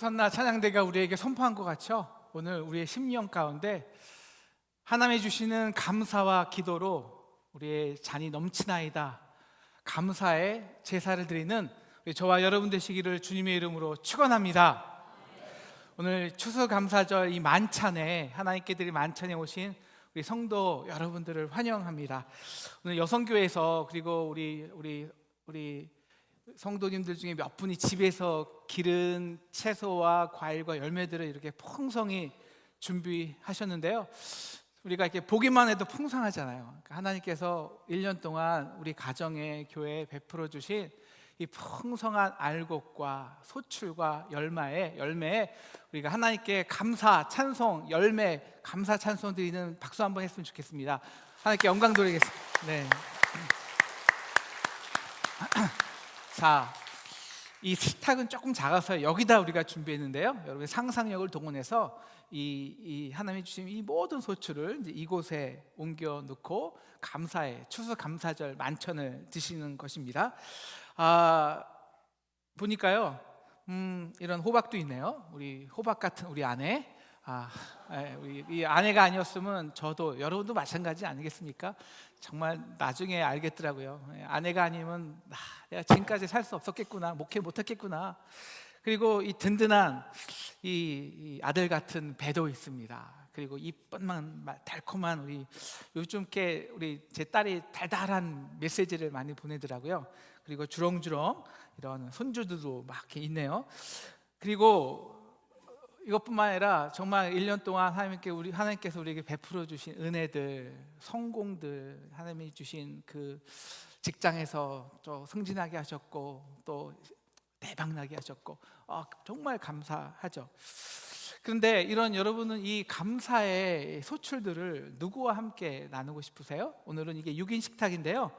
호산나 찬양대가 우리에게 선포한 것 같죠? 오늘 우리의 심령 가운데 하나님이 주시는 감사와 기도로 우리의 잔이 넘치나이다. 감사의 제사를 드리는 저와 여러분 되시기를 주님의 이름으로 축원합니다. 오늘 추수 감사절 이 만찬에 하나님께 드린 만찬에 오신 우리 성도 여러분들을 환영합니다. 오늘 여성교회에서 그리고 우리 우리 우리 성도님들 중에 몇 분이 집에서 기른 채소와 과일과 열매들을 이렇게 풍성히 준비하셨는데요. 우리가 이렇게 보기만 해도 풍성하잖아요. 그러니까 하나님께서 1년 동안 우리 가정에 교회에 베풀어 주신 이 풍성한 알곡과 소출과 열매에 열매에 우리가 하나님께 감사 찬송 열매 감사 찬송 드리는 박수 한번 했으면 좋겠습니다. 하나님께 영광 돌리겠습니다. 네. 자, 이 식탁은 조금 작아서 여기다 우리가 준비했는데요. 여러분 상상력을 동원해서 이, 이 하나님이 주신 이 모든 소출을 이곳에 옮겨 놓고 감사의 추수 감사절 만천을 드시는 것입니다. 아 보니까요, 음, 이런 호박도 있네요. 우리 호박 같은 우리 아내. 아, 이 아내가 아니었으면 저도 여러분도 마찬가지 아니겠습니까? 정말 나중에 알겠더라고요. 예, 아내가 아니면 아, 내가 지금까지 살 수 없었겠구나, 목회 못했겠구나. 그리고 이 든든한 이, 이 아들 같은 배도 있습니다. 그리고 이쁜만 달콤한 우리 요즘께 우리 제 딸이 달달한 메시지를 많이 보내더라고요. 그리고 주렁주렁 이런 손주들도 막 있네요. 그리고 이것뿐만 아니라 정말 1년 동안 하나님께 우리 하나님께서 우리에게 베풀어 주신 은혜들, 성공들, 하나님이 주신 그 직장에서 또 승진하게 하셨고 또 대박 나게 하셨고 아, 정말 감사하죠. 그런데 이런 여러분은 이 감사의 소출들을 누구와 함께 나누고 싶으세요? 오늘은 이게 6인 식탁인데요.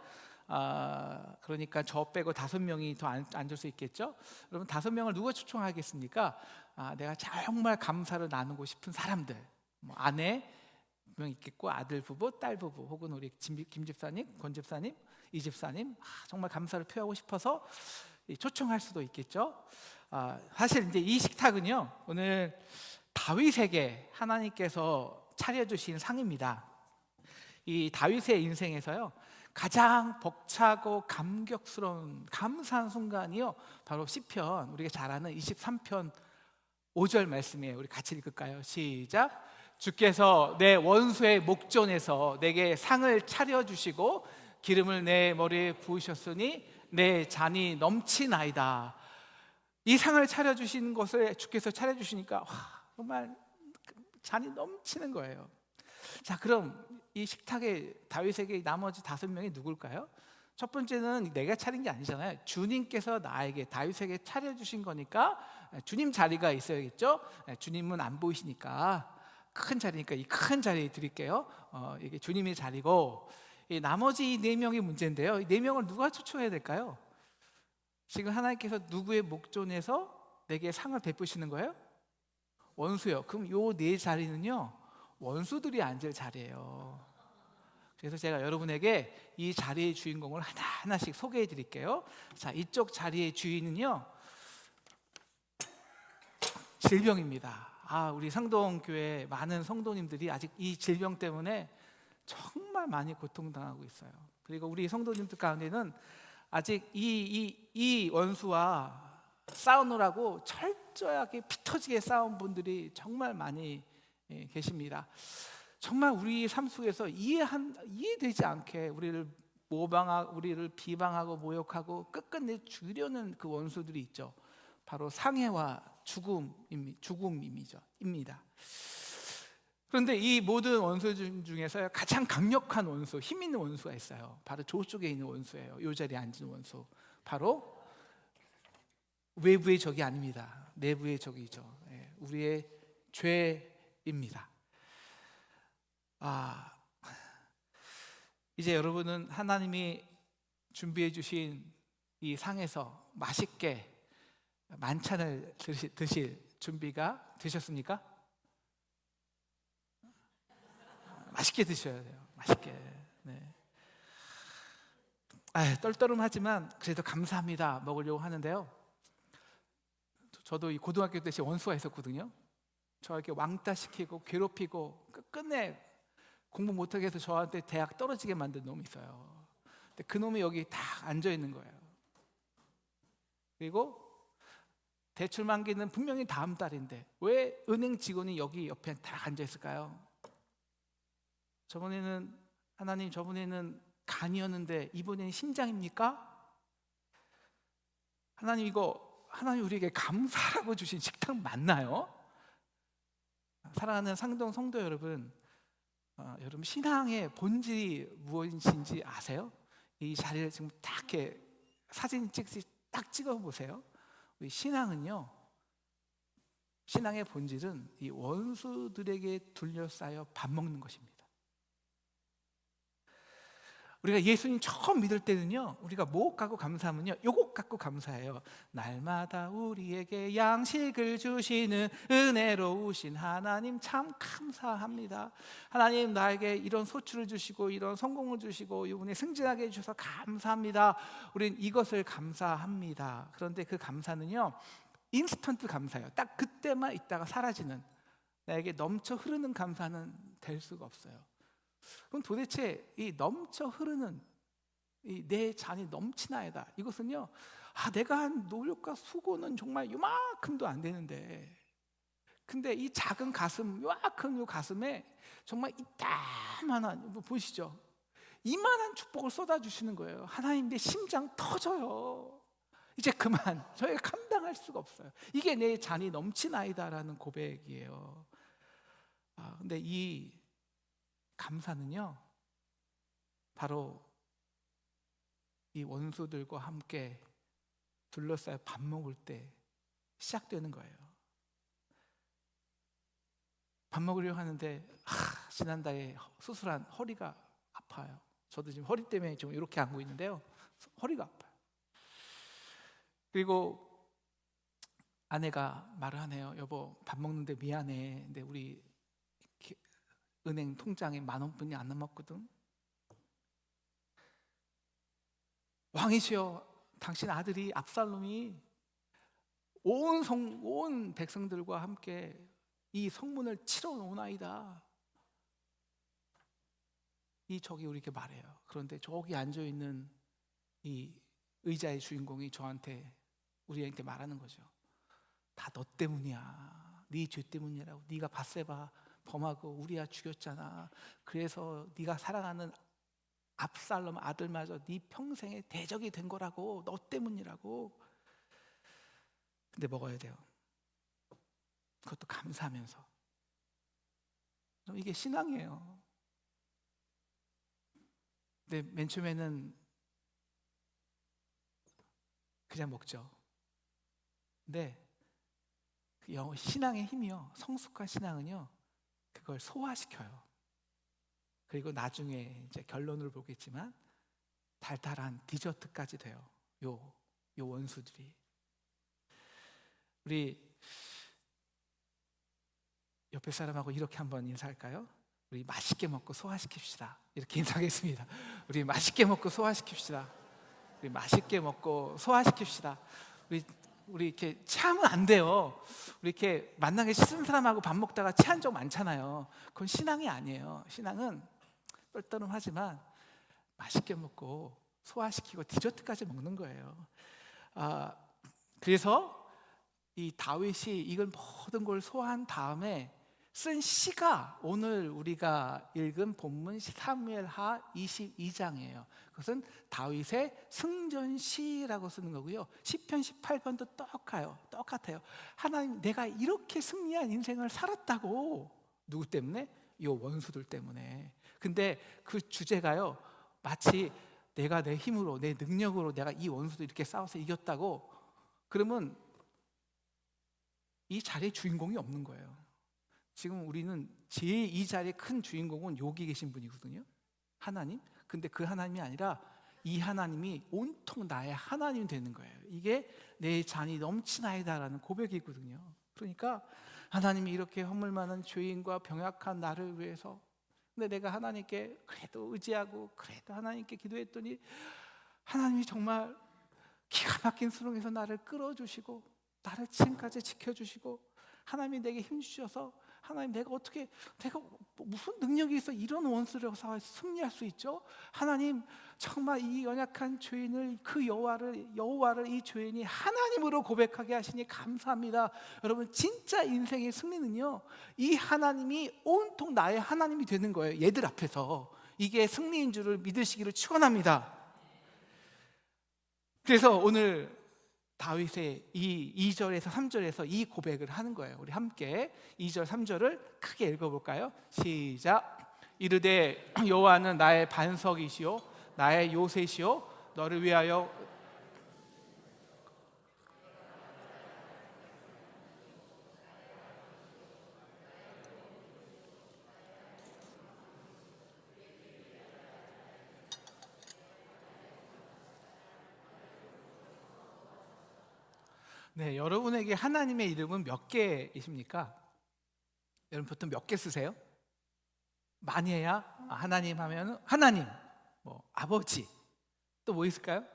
아, 그러니까 저 빼고 다섯 명이 더 앉- 앉을 수 있겠죠? 여러분 다섯 명을 누가 초청하겠습니까? 아, 내가 정말 감사를 나누고 싶은 사람들, 뭐 아내 명 있겠고 아들 부부, 딸 부부, 혹은 우리 김, 김 집사님, 권 집사님, 이 집사님, 아, 정말 감사를 표하고 싶어서 이 초청할 수도 있겠죠. 아, 사실 이제 이 식탁은요 오늘 다윗에게 하나님께서 차려주신 상입니다. 이 다윗의 인생에서요 가장 벅차고 감격스러운 감사한 순간이요 바로 시편 우리가 잘 아는 23편 5절 말씀이에요. 우리 같이 읽을까요? 시작. 주께서 내 원수의 목전에서 내게 상을 차려 주시고 기름을 내 머리에 부으셨으니 내 잔이 넘치나이다. 이 상을 차려 주신 것을 주께서 차려 주시니까 와, 정말 잔이 넘치는 거예요. 자, 그럼 이 식탁에 다윗에게 나머지 다섯 명이 누굴까요? 첫 번째는 내가 차린 게 아니잖아요. 주님께서 나에게 다윗에게 차려 주신 거니까 주님 자리가 있어야겠죠. 주님은 안 보이시니까 큰 자리니까 이 큰 자리에 드릴게요. 어, 이게 주님의 자리고 이 나머지 네 명의 문제인데요. 이 네 명을 누가 초청해야 될까요? 지금 하나님께서 누구의 목전에서 내게 상을 베푸시는 거예요? 원수요. 그럼 요 네 자리는요 원수들이 앉을 자리예요. 그래서 제가 여러분에게 이 자리의 주인공을 하나 하나씩 소개해 드릴게요. 자, 이쪽 자리의 주인은요 질병입니다. 아, 우리 상동 교회 많은 성도님들이 아직 이 질병 때문에 정말 많이 고통당하고 있어요. 그리고 우리 성도님들 가운데는 아직 이, 이, 이 원수와 싸우느라고 철저하게 피 터지게 싸운 분들이 정말 많이 예, 계십니다. 정말 우리 삶 속에서 이해한 이해되지 않게 우리를 모방하고 우리를 비방하고 모욕하고 끝끝내 죽이려는 그 원수들이 있죠. 바로 상해와 죽음임 죽음임이죠. 입니다. 그런데 이 모든 원수 중- 중에서 가장 강력한 원수, 힘 있는 원수가 있어요. 바로 저쪽에 있는 원수예요. 이 자리에 앉은 원수. 바로 외부의 적이 아닙니다. 내부의 적이죠. 예, 우리의 죄 입니다. 아, 이제 여러분은 하나님이 준비해 주신 이 상에서 맛있게 만찬을 드실, 드실 준비가 되셨습니까? 맛있게 드셔야 돼요. 맛있게. 네. 아, 떨떠름하지만 그래도 감사합니다. 먹으려고 하는데요. 저도 이 고등학교 때제 원수가 있었거든요. 저 이렇게 왕따 시키고 괴롭히고 끝내 공부 못하게 해서 저한테 대학 떨어지게 만든 놈이 있어요. 근데 그 놈이 여기 딱 앉아 있는 거예요. 그리고 대출 만기는 분명히 다음 달인데 왜 은행 직원이 여기 옆에 딱 앉아 있을까요? 저번에는 하나님 저번에는 간이었는데 이번에는 심장입니까? 하나님 이거 하나님 우리에게 감사라고 주신 식탁 맞나요? 사랑하는 상동 성도 여러분, 어, 여러분 신앙의 본질이 무엇인지 아세요? 이 자리를 지금 딱 이렇게 사진 찍듯이 딱 찍어 보세요. 우리 신앙은요. 신앙의 본질은 이 원수들에게 둘러싸여 밥 먹는 것입니다. 우리가 예수님 처음 믿을 때는요, 우리가 뭐 갖고 감사하면요, 요것 갖고 감사해요. 날마다 우리에게 양식을 주시는 은혜로우신 하나님 참 감사합니다. 하나님 나에게 이런 소출을 주시고 이런 성공을 주시고 이분이 승진하게 해주셔서 감사합니다. 우린 이것을 감사합니다. 그런데 그 감사는요, 인스턴트 감사예요. 딱 그때만 있다가 사라지는 나에게 넘쳐 흐르는 감사는 될 수가 없어요. 그럼 도대체 이 넘쳐 흐르는 이 내 잔이 넘치나이다. 이것은요, 아 내가 한 노력과 수고는 정말 요만큼도 안 되는데, 근데 이 작은 가슴, 요만큼 요 가슴에 정말 이따만한 뭐 보시죠. 이만한 축복을 쏟아 주시는 거예요. 하나님 내 심장 터져요. 이제 그만 저희가 감당할 수가 없어요. 이게 내 잔이 넘치나이다라는 고백이에요. 아 근데 이 감사는요, 바로 이 원수들과 함께 둘러싸여 밥 먹을 때 시작되는 거예요. 밥 먹으려고 하는데 아, 지난달에 수술한 허리가 아파요. 저도 지금 허리 때문에 좀 이렇게 앉고 있는데요. 허리가 아파요. 그리고 아내가 말을 하네요. 여보 밥 먹는데 미안해. 근데 우리 은행 통장에 만 원뿐이 안 남았거든. 왕이시여, 당신 아들이 압살롬이 온 성, 온 백성들과 함께 이 성문을 치러 놓나이다. 이 적이 우리에게 말해요. 그런데 저기 앉아 있는 이 의자의 주인공이 저한테 우리한테 말하는 거죠. 다 너 때문이야. 네 죄 때문이라고. 네가 바세바 범하고 우리야 죽였잖아. 그래서 네가 사랑하는 압살롬 아들마저 네 평생의 대적이 된 거라고. 너 때문이라고. 근데 먹어야 돼요. 그것도 감사하면서. 이게 신앙이에요. 근데 맨 처음에는 그냥 먹죠. 근데 그 신앙의 힘이요. 성숙한 신앙은요. 그걸 소화시켜요. 그리고 나중에 이제 결론을 보겠지만 달달한 디저트까지 돼요. 요, 요 원수들이. 우리 옆에 사람하고 이렇게 한번 인사할까요? 우리 맛있게 먹고 소화시킵시다. 이렇게 인사하겠습니다. 우리 맛있게 먹고 소화시킵시다. 우리 맛있게 먹고 소화시킵시다. 우리 우리 이렇게 체하면 안 돼요. 우리 이렇게 만나기 싫은 사람하고 밥 먹다가 체한 적 많잖아요. 그건 신앙이 아니에요. 신앙은 뻘떠름하지만 맛있게 먹고 소화시키고 디저트까지 먹는 거예요. 아, 그래서 이 다윗이 이걸 모든 걸 소화한 다음에 쓴 시가 오늘 우리가 읽은 본문 사무엘하 22장이에요. 그것은 다윗의 승전시라고 쓰는 거고요. 시편 18편도 똑같아요. 똑같아요. 하나님 내가 이렇게 승리한 인생을 살았다고 누구 때문에? 이 원수들 때문에. 근데 그 주제가요. 마치 내가 내 힘으로 내 능력으로 내가 이 원수들 이렇게 싸워서 이겼다고 그러면 이 자리에 주인공이 없는 거예요. 지금 우리는 제일 이 자리의 큰 주인공은 여기 계신 분이거든요. 하나님. 근데 그 하나님이 아니라 이 하나님이 온통 나의 하나님이 되는 거예요. 이게 내 잔이 넘치나이다라는 고백이거든요. 그러니까 하나님이 이렇게 허물 많은 죄인과 병약한 나를 위해서 근데 내가 하나님께 그래도 의지하고 그래도 하나님께 기도했더니 하나님이 정말 기가 막힌 수렁에서 나를 끌어주시고 나를 지금까지 지켜주시고 하나님이 내게 힘 주셔서 하나님 내가 어떻게 내가 뭐 무슨 능력이 있어 이런 원수를 싸워 승리할 수 있죠? 하나님 정말 이 연약한 죄인을 그 여호와를 여호와를 이 죄인이 하나님으로 고백하게 하시니 감사합니다. 여러분 진짜 인생의 승리는요 이 하나님이 온통 나의 하나님이 되는 거예요. 얘들 앞에서 이게 승리인 줄을 믿으시기를 축원합니다. 그래서 오늘 다윗의 이 2절에서 3절에서 이 고백을 하는 거예요. 우리 함께 2절 3절을 크게 읽어 볼까요? 시작. 이르되 여호와는 나의 반석이시요 나의 요새시요 너를 위하여 네, 여러분에게 하나님의 이름은 몇 개이십니까? 여러분 보통 몇 개 쓰세요? 많이 해야 아, 하나님 하면 하나님, 뭐 아버지, 또 뭐 있을까요?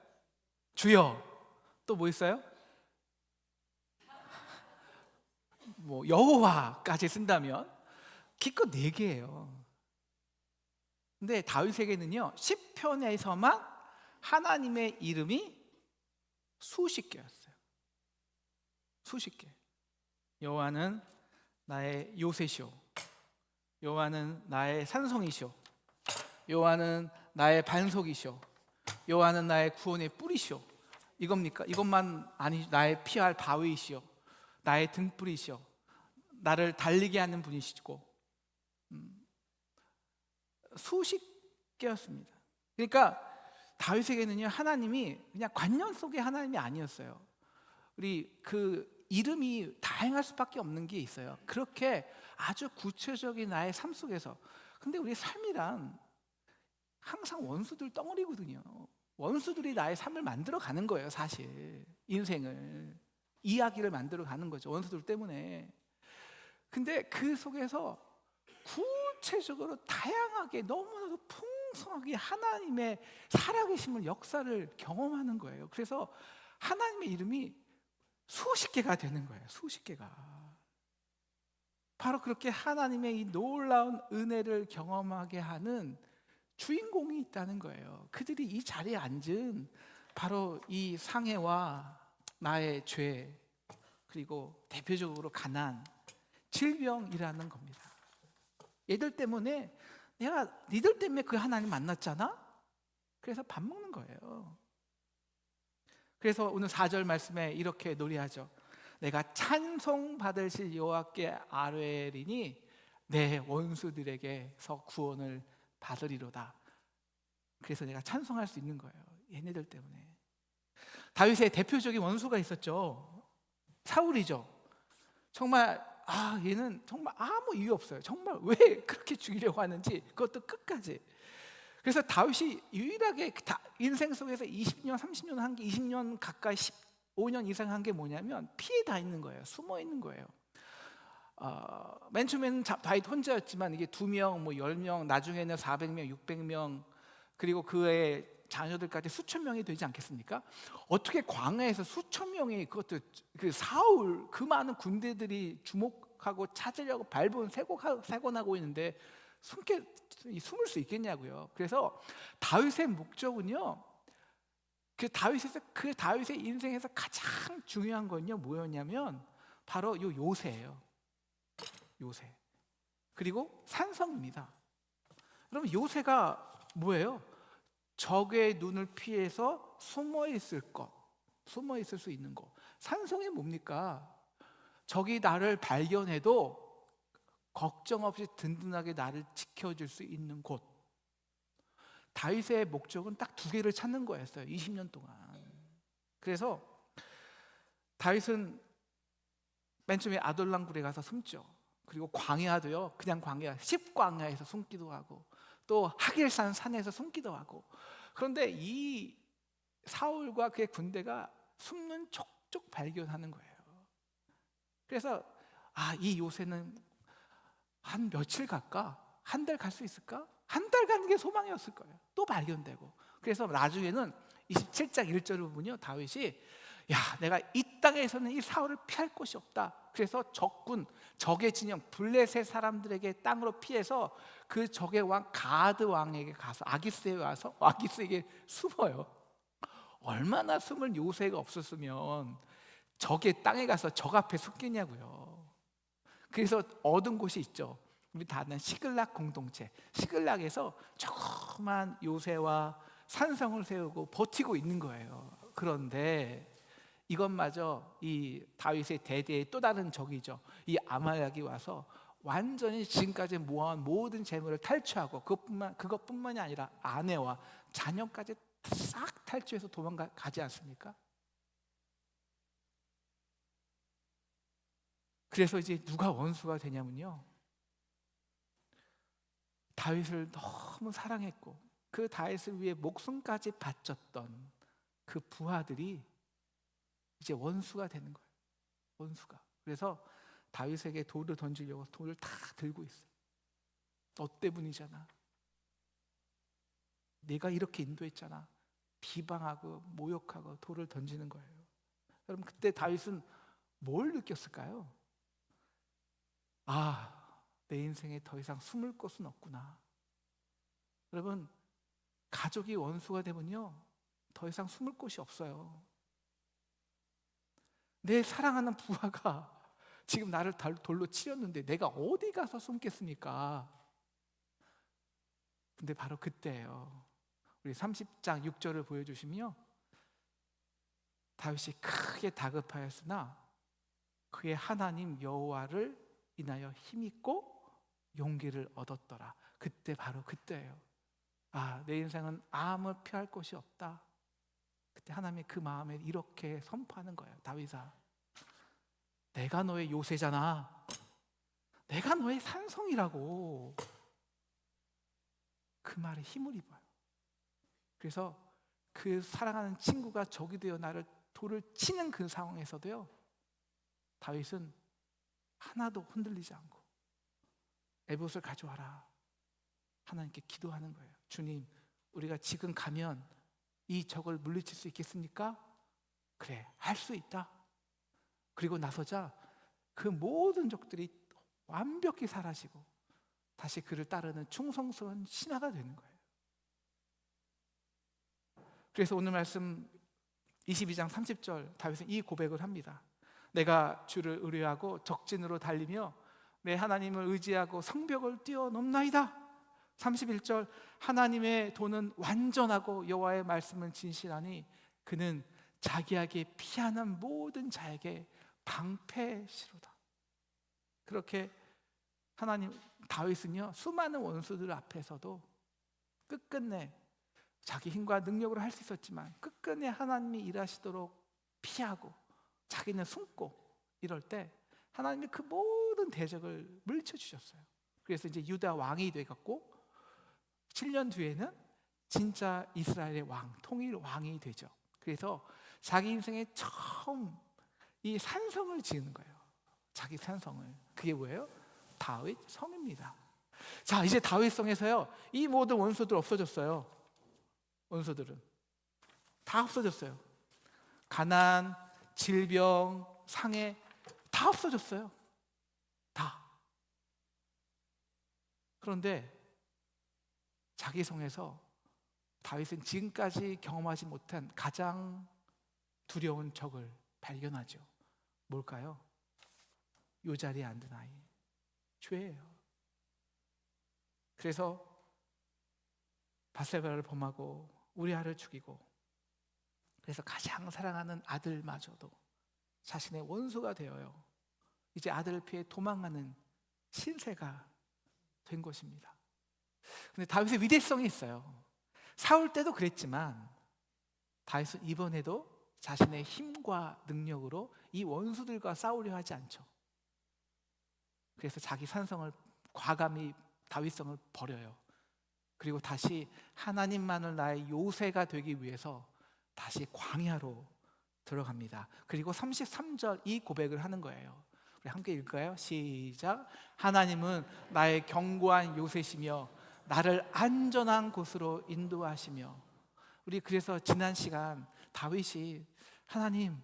주여, 또 뭐 있어요? 뭐 여호와까지 쓴다면 기껏 네 개예요. 근데 다윗에게는요 시편에서만 하나님의 이름이 수십 개였어요. 수십 개. 여호와는 나의 요새시오. 여호와는 나의 산성이시오. 여호와는 나의 반석이시오. 여호와는 나의 구원의 뿌리시오. 이겁니까? 이것만 아니 나의 피할 바위이시오. 나의 등불이시오. 나를 달리게 하는 분이시고 음, 수십 개였습니다. 그러니까 다윗에게는요 하나님이 그냥 관념 속의 하나님이 아니었어요. 우리 그 이름이 다양할 수밖에 없는 게 있어요. 그렇게 아주 구체적인 나의 삶 속에서. 근데 우리 삶이란 항상 원수들 덩어리거든요. 원수들이 나의 삶을 만들어 가는 거예요, 사실. 인생을. 이야기를 만들어 가는 거죠. 원수들 때문에. 근데 그 속에서 구체적으로 다양하게 너무나도 풍성하게 하나님의 살아계심을 역사를 경험하는 거예요. 그래서 하나님의 이름이 수십 개가 되는 거예요. 수십 개가. 바로 그렇게 하나님의 이 놀라운 은혜를 경험하게 하는 주인공이 있다는 거예요. 그들이 이 자리에 앉은 바로 이 상해와 나의 죄 그리고 대표적으로 가난, 질병이라는 겁니다. 얘들 때문에 내가 니들 때문에 그 하나님 만났잖아. 그래서 밥 먹는 거예요. 그래서 오늘 4절 말씀에 이렇게 노래하죠. 내가 찬송 받으실 여호와께 아뢰리니 내 원수들에게서 구원을 받으리로다. 그래서 내가 찬송할 수 있는 거예요. 얘네들 때문에. 다윗의 대표적인 원수가 있었죠. 사울이죠. 정말 아 얘는 정말 아무 이유 없어요. 정말 왜 그렇게 죽이려고 하는지 그것도 끝까지. 그래서 다윗이 유일하게 그 인생 속에서 20년, 30년 한 게 20년 가까이 15년 이상 한 게 뭐냐면 피해 다 있는 거예요. 숨어 있는 거예요. 어, 맨 처음에는 다윗 혼자였지만 이게 두 명, 뭐열 명, 나중에는 400명, 600명 그리고 그의 자녀들까지 수천 명이 되지 않겠습니까? 어떻게 광야에서 수천 명이 그것도 그 사울 그 많은 군대들이 주목하고 찾으려고 밟은 세곤하고 있는데 숨게 숨을 수 있겠냐고요. 그래서 다윗의 목적은요. 그 다윗에서 그 다윗의 인생에서 가장 중요한 건요 뭐였냐면 바로 요 요새예요. 요새. 그리고 산성입니다. 그럼 요새가 뭐예요? 적의 눈을 피해서 숨어 있을 것, 숨어 있을 수 있는 것. 산성이 뭡니까? 적이 나를 발견해도 걱정 없이 든든하게 나를 지켜줄 수 있는 곳. 다윗의 목적은 딱 두 개를 찾는 거였어요. 20년 동안. 그래서 다윗은 맨 처음에 아돌랑굴에 가서 숨죠. 그리고 광야도요. 그냥 광야, 십광야에서 숨기도 하고 또 하길산 산에서 숨기도 하고. 그런데 이 사울과 그의 군대가 숨는 족족 발견하는 거예요. 그래서 아, 이 요새는 한 며칠 갈까? 한 달 갈 수 있을까? 한 달 가는 게 소망이었을 거예요. 또 발견되고. 그래서 나중에는 27장 1절 부분이요. 다윗이 야, 내가 이 땅에서는 이 사울을 피할 곳이 없다. 그래서 적군, 적의 진영, 블레셋 사람들에게 땅으로 피해서 그 적의 왕 가드 왕에게 가서 아기스에 와서 아기스에게 숨어요. 얼마나 숨을 요새가 없었으면 적의 땅에 가서 적 앞에 숨겠냐고요. 그래서 얻은 곳이 있죠. 우리 다 아는 시글락 공동체. 시글락에서 조그만 요새와 산성을 세우고 버티고 있는 거예요. 그런데 이것마저 이 다윗의 대대의 또 다른 적이죠. 이 아말렉이 와서 완전히 지금까지 모아온 모든 재물을 탈취하고 그것뿐만 그것뿐만이 아니라 아내와 자녀까지 싹 탈취해서 도망가지 않습니까? 그래서 이제 누가 원수가 되냐면요. 다윗을 너무 사랑했고 그 다윗을 위해 목숨까지 바쳤던 그 부하들이 이제 원수가 되는 거예요. 원수가. 그래서 다윗에게 돌을 던지려고 돌을 다 들고 있어요. 너 때문이잖아. 내가 이렇게 인도했잖아. 비방하고 모욕하고 돌을 던지는 거예요. 여러분 그때 다윗은 뭘 느꼈을까요? 아, 내 인생에 더 이상 숨을 곳은 없구나. 여러분 가족이 원수가 되면요 더 이상 숨을 곳이 없어요. 내 사랑하는 부하가 지금 나를 돌로 치렸는데 내가 어디 가서 숨겠습니까? 근데 바로 그때예요. 우리 30장 6절을 보여주시면요. 다윗이 크게 다급하였으나 그의 하나님 여호와를 인하여 힘있고 용기를 얻었더라. 그때 바로 그때예요. 아, 내 인생은 아무 피할 곳이 없다. 그때 하나님이 그 마음에 이렇게 선포하는 거예요. 다윗아, 내가 너의 요새잖아. 내가 너의 산성이라고. 그 말에 힘을 입어요. 그래서 그 사랑하는 친구가 적이 되어 나를 돌을 치는 그 상황에서도요. 다윗은 하나도 흔들리지 않고 에봇을 가져와라. 하나님께 기도하는 거예요. 주님, 우리가 지금 가면 이 적을 물리칠 수 있겠습니까? 그래, 할 수 있다. 그리고 나서자 그 모든 적들이 완벽히 사라지고 다시 그를 따르는 충성스러운 신하가 되는 거예요. 그래서 오늘 말씀 22장 30절 다윗은 이 고백을 합니다. 내가 주를 의뢰하고 적진으로 달리며 내 하나님을 의지하고 성벽을 뛰어넘나이다. 31절 하나님의 도는 완전하고 여호와의 말씀은 진실하니 그는 자기에게 피하는 모든 자에게 방패시로다. 그렇게 하나님 다윗은요 수많은 원수들 앞에서도 끝끝내 자기 힘과 능력으로 할 수 있었지만 끝끝내 하나님이 일하시도록 피하고 자기는 숨고 이럴 때 하나님이 그 모든 대적을 물리쳐 주셨어요. 그래서 이제 유다 왕이 돼 갖고 7년 뒤에는 진짜 이스라엘의 왕, 통일 왕이 되죠. 그래서 자기 인생에 처음 이 산성을 지은 거예요. 자기 산성을. 그게 뭐예요? 다윗 성입니다. 자, 이제 다윗 성에서요. 이 모든 원수들 없어졌어요. 원수들은 다 없어졌어요. 가난, 질병, 상해 다 없어졌어요. 다. 그런데 자기 성에서 다윗은 지금까지 경험하지 못한 가장 두려운 적을 발견하죠. 뭘까요? 요 자리에 앉은 아이. 죄예요. 그래서 바세바를 범하고 우리아를 죽이고 그래서 가장 사랑하는 아들마저도 자신의 원수가 되어요. 이제 아들을 피해 도망가는 신세가 된 것입니다. 근데 다윗의 위대성이 있어요. 사울 때도 그랬지만 다윗은 이번에도 자신의 힘과 능력으로 이 원수들과 싸우려 하지 않죠. 그래서 자기 산성을 과감히 다윗성을 버려요. 그리고 다시 하나님만을 나의 요새가 되기 위해서 다시 광야로 들어갑니다. 그리고 33절 이 고백을 하는 거예요. 우리 함께 읽을까요? 시작. 하나님은 나의 견고한 요새시며 나를 안전한 곳으로 인도하시며 우리 그래서 지난 시간 다윗이 하나님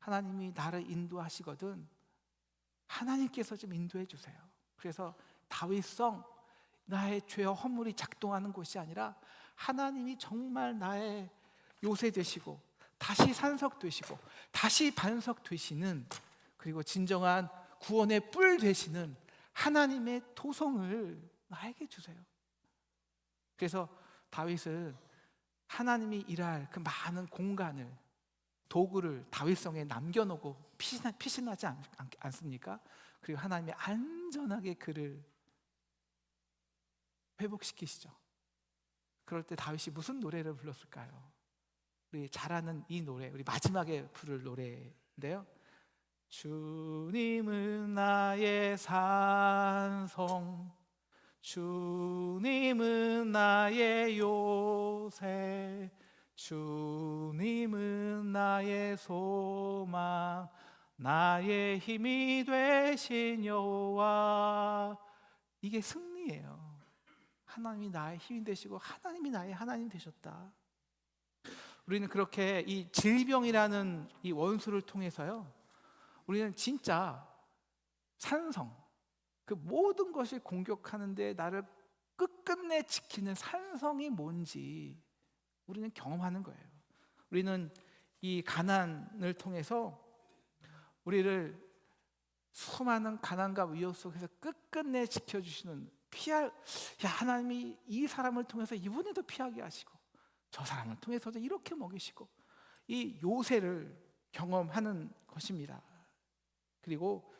하나님이 나를 인도하시거든 하나님께서 좀 인도해 주세요. 그래서 다윗성 나의 죄와 허물이 작동하는 곳이 아니라 하나님이 정말 나의 요새 되시고 다시 산석 되시고 다시 반석 되시는 그리고 진정한 구원의 뿔 되시는 하나님의 토성을 나에게 주세요. 그래서 다윗은 하나님이 일할 그 많은 공간을 도구를 다윗성에 남겨놓고 피신, 피신하지 않, 않 습니까? 그리고 하나님이 안전하게 그를 회복시키시죠. 그럴 때 다윗이 무슨 노래를 불렀을까요? 우리 잘 아는 이 노래, 우리 마지막에 부를 노래인데요. 주님은 나의 산성, 주님은 나의 요새, 주님은 나의 소망, 나의 힘이 되신 여호와. 이게 승리예요. 하나님이 나의 힘이 되시고 하나님이 나의 하나님 되셨다. 우리는 그렇게 이 질병이라는 이 원수를 통해서요. 우리는 진짜 산성 그 모든 것이 공격하는데 나를 끝끝내 지키는 산성이 뭔지 우리는 경험하는 거예요. 우리는 이 가난을 통해서 우리를 수많은 가난과 위협 속에서 끝끝내 지켜주시는 피할 야 하나님이 이 사람을 통해서 이분에도 피하게 하시고 저 사람을 통해서도 이렇게 먹이시고 이 요새를 경험하는 것입니다. 그리고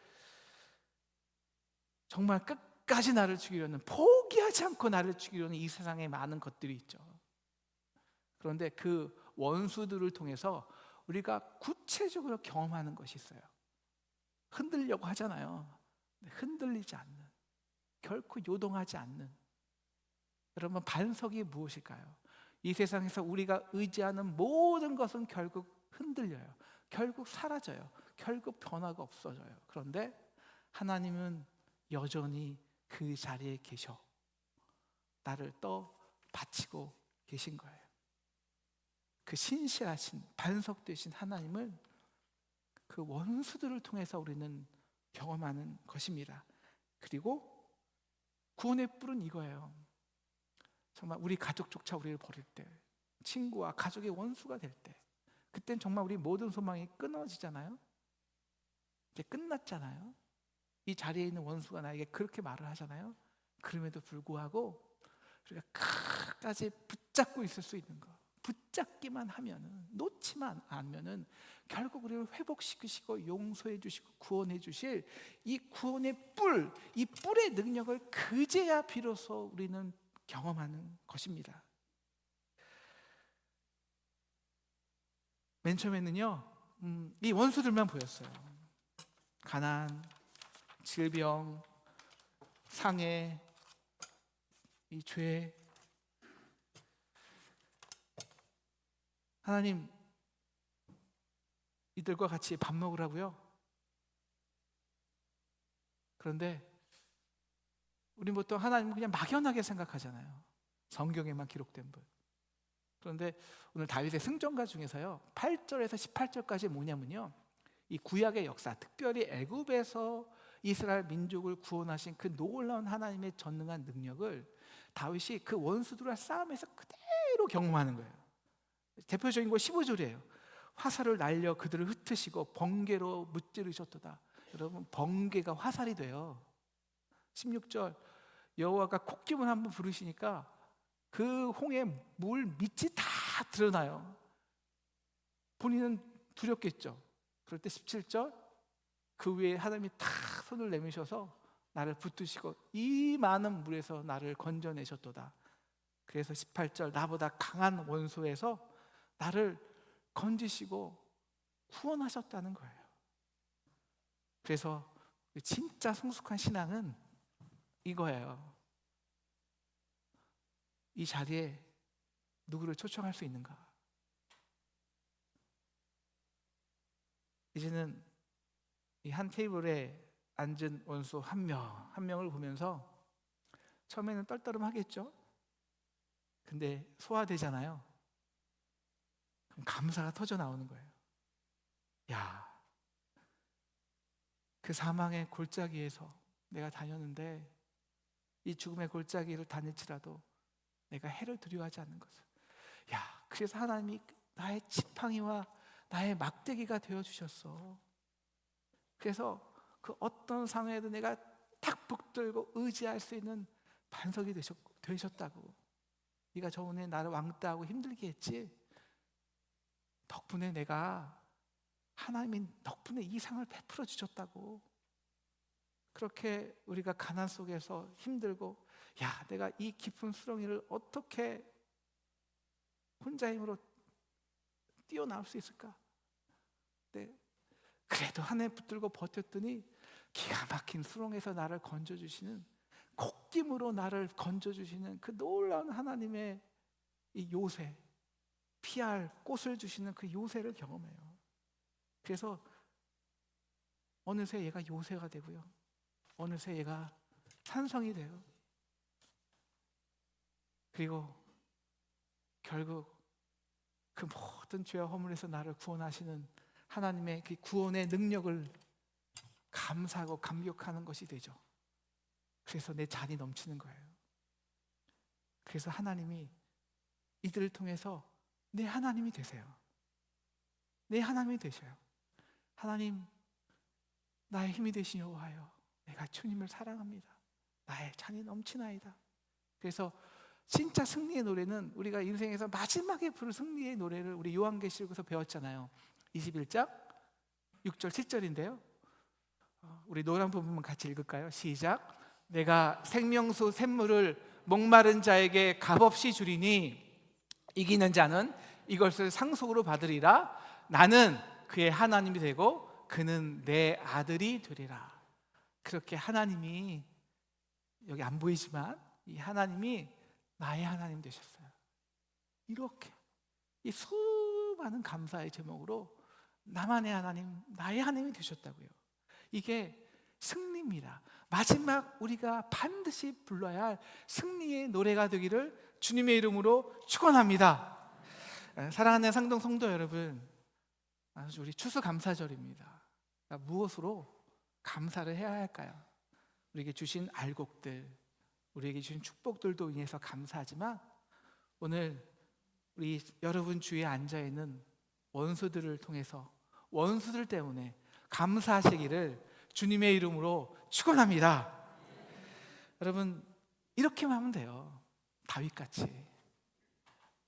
정말 끝까지 나를 죽이려는 포기하지 않고 나를 죽이려는 이 세상에 많은 것들이 있죠. 그런데 그 원수들을 통해서 우리가 구체적으로 경험하는 것이 있어요. 흔들려고 하잖아요. 흔들리지 않는, 결코 요동하지 않는. 여러분 반석이 무엇일까요? 이 세상에서 우리가 의지하는 모든 것은 결국 흔들려요. 결국 사라져요. 결국 변화가 없어져요. 그런데 하나님은 여전히 그 자리에 계셔. 나를 떠 바치고 계신 거예요. 그 신실하신 반석 되신 하나님을 그 원수들을 통해서 우리는 경험하는 것입니다. 그리고 구원의 뿔은 이거예요. 정말 우리 가족조차 우리를 버릴 때, 친구와 가족의 원수가 될 때, 그땐 정말 우리 모든 소망이 끊어지잖아요. 이제 끝났잖아요. 이 자리에 있는 원수가 나에게 그렇게 말을 하잖아요. 그럼에도 불구하고 우리가 끝까지 붙잡고 있을 수 있는 거. 붙잡기만 하면은 놓지만 않으면은 결국 우리를 회복시키시고 용서해 주시고 구원해 주실 이 구원의 뿔, 이 뿔의 능력을 그제야 비로소 우리는 경험하는 것입니다. 맨 처음에는요, 음, 이 원수들만 보였어요. 가난, 질병, 상해, 이 죄. 하나님, 이들과 같이 밥 먹으라고요. 그런데 우리 보통 하나님 그냥 막연하게 생각하잖아요. 성경에만 기록된 분. 그런데 오늘 다윗의 승전가 중에서요. 8절에서 18절까지 뭐냐면요. 이 구약의 역사, 특별히 애굽에서 이스라엘 민족을 구원하신 그 놀라운 하나님의 전능한 능력을 다윗이 그 원수들과 싸움에서 그대로 경험하는 거예요. 대표적인 거 15절이에요. 화살을 날려 그들을 흩으시고 번개로 무찌르셨도다. 여러분 번개가 화살이 돼요. 16절 여호와가 콧기문 한번 부르시니까 그 홍의 물 밑이 다 드러나요. 본인은 두렵겠죠. 그럴 때 17절 그 위에 하나님이 탁 손을 내미셔서 나를 붙드시고 이 많은 물에서 나를 건져내셨도다. 그래서 18절 나보다 강한 원수에서 나를 건지시고 구원하셨다는 거예요. 그래서 진짜 성숙한 신앙은 이거예요. 이 자리에 누구를 초청할 수 있는가? 이제는 이 한 테이블에 앉은 원수 한 명, 한 명을 보면서 처음에는 떨떠름하겠죠? 근데 소화되잖아요. 감사가 터져 나오는 거예요. 야, 그 사망의 골짜기에서 내가 다녔는데 이 죽음의 골짜기를 다닐지라도 내가 해를 두려워하지 않는 것을. 야, 그래서 하나님이 나의 지팡이와 나의 막대기가 되어 주셨어. 그래서 그 어떤 상황에도 내가 딱 붙들고 의지할 수 있는 반석이 되셨, 되셨다고. 네가 저번에 나를 왕따하고 힘들게 했지. 덕분에 내가 하나님이 덕분에 이 상을 베풀어 주셨다고. 그렇게 우리가 가난 속에서 힘들고 야, 내가 이 깊은 수렁이를 어떻게 혼자 힘으로 뛰어나올 수 있을까? 네. 그래도 하나님 붙들고 버텼더니 기가 막힌 수렁에서 나를 건져 주시는 곡김으로 나를 건져 주시는 그 놀라운 하나님의 이 요새 피할 꽃을 주시는 그 요새를 경험해요. 그래서 어느새 얘가 요새가 되고요. 어느새 얘가 산성이 돼요. 그리고 결국 그 모든 죄와 허물에서 나를 구원하시는 하나님의 그 구원의 능력을 감사하고 감격하는 것이 되죠. 그래서 내 잔이 넘치는 거예요. 그래서 하나님이 이들을 통해서 내 하나님이 되세요. 내 하나님이 되셔요. 하나님, 나의 힘이 되신 여호와여, 내가 주님을 사랑합니다. 나의 잔이 넘치나이다. 그래서 진짜 승리의 노래는 우리가 인생에서 마지막에 부를 승리의 노래를 우리 요한계시록에서 배웠잖아요. 21장 6절 7절인데요. 어, 우리 노란 부분만 같이 읽을까요? 시작. 내가 생명수 샘물을 목마른 자에게 값없이 주리니 이기는 자는 이것을 상속으로 받으리라. 나는 그의 하나님이 되고 그는 내 아들이 되리라. 그렇게 하나님이 여기 안 보이지만 이 하나님이 나의 하나님 되셨어요. 이렇게 이 수많은 감사의 제목으로 나만의 하나님, 나의 하나님이 되셨다고요. 이게 승리입니다. 마지막 우리가 반드시 불러야 할 승리의 노래가 되기를 주님의 이름으로 축원합니다. 사랑하는 상동 성도 여러분, 우리 추수감사절입니다. 무엇으로 감사를 해야 할까요? 우리에게 주신 알곡들, 우리에게 주신 축복들도 인해서 감사하지만 오늘 우리 여러분 주위에 앉아 있는 원수들을 통해서 원수들 때문에 감사하시기를 주님의 이름으로 축원합니다. 여러분 이렇게만 하면 돼요. 다윗같이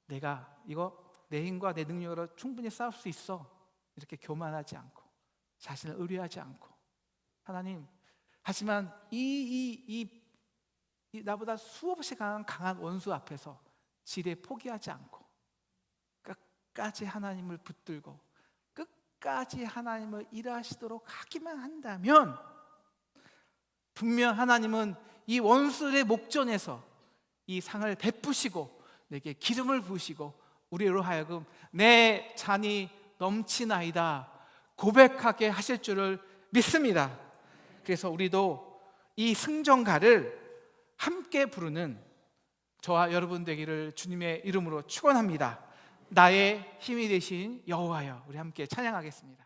내가 이거 내 힘과 내 능력으로 충분히 싸울 수 있어. 이렇게 교만하지 않고 자신을 의뢰하지 않고 하나님 하지만 이 이, 이, 이 나보다 수없이 강한 강한 원수 앞에서 지레 포기하지 않고 끝까지 하나님을 붙들고 끝까지 하나님을 일하시도록 하기만 한다면 분명 하나님은 이 원수의 목전에서 이 상을 베푸시고 내게 기름을 부으시고 우리로 하여금 내 잔이 넘치나이다 고백하게 하실 줄을 믿습니다. 그래서 우리도 이 승전가를 함께 부르는 저와 여러분 되기를 주님의 이름으로 축원합니다. 나의 힘이 되신 여호와여, 우리 함께 찬양하겠습니다.